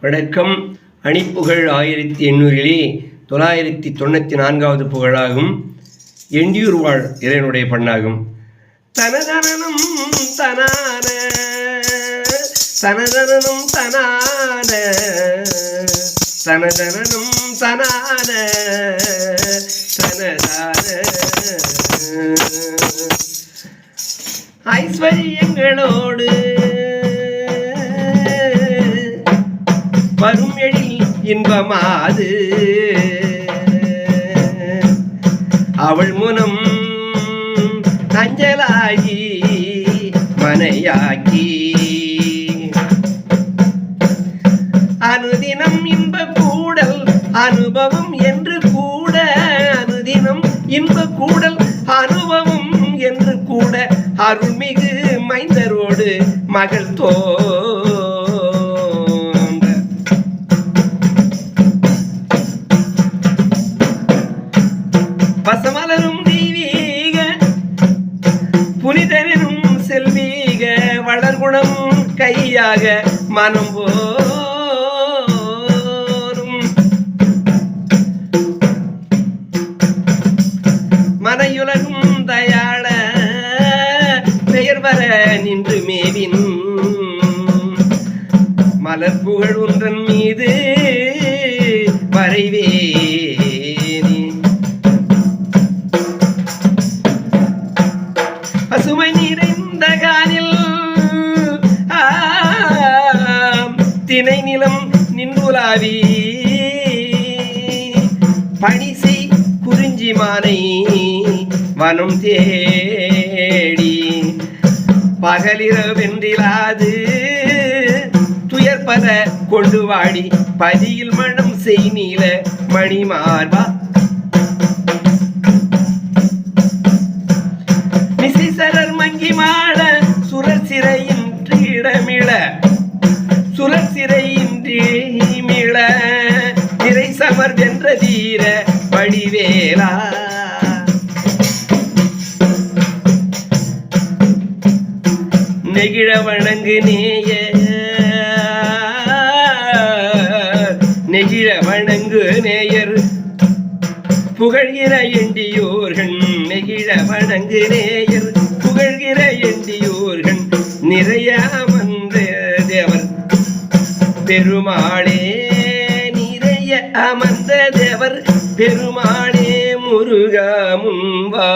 வணக்கம். அணிப்புகழ் ஆயிரத்தி எண்ணூறிலே தொள்ளாயிரத்தி தொண்ணூற்றி நான்காவது புகழாகும். எண்டியூர் வாழ் இறைவனுடைய பண்ணாகும். தனதனனும் தனான தனதனனும் தனான தனதனனும் தனான தனதான. ஐஸ்வர்யங்களோடு இன்பமாது. அவள் முனம் அஞ்சலாகி மனையாக்கி அனுதினம் இன்ப கூடல் அனுபவம் என்று கூட அனுதினம் இன்ப கூடல் அனுபவம் என்று கூட அருள்மிகு மைந்தரோடு மகள் தோ பசமலரும் தெய்வீக புனிதனும் செல்வீக வளர்குணம் கையாக மனம் போரும். மனையுலகும் தயாள பெயர் வர நின்று மேவின். மலர் புகழ் ஒன்றன் மீது நிறைந்த காலில். ஆம், திணை நிலம் நின்றுலாவி. பணிசை குறிஞ்சி மானை வனம் தேடி. பகலிரவென்றிலாது துயர்பத கொண்டு வாடி. பதியில் மனம் செய் நீல மணிமார்பா. மிள இறை சமர் வென்ற தீர வடிவேலா. நெகிழ வணங்கு நேய. நெகிழ வணங்கு நேயர். புகழ்கிற எண்டியோர்கள் நெகிழ வணங்கு நேயர். புகழ்கிற எண்டியோர்கள் நிறைய வந்த தேவர். பெருமாளே அமர்ந்த தேவர் பெருமானே முருகா முன்வா.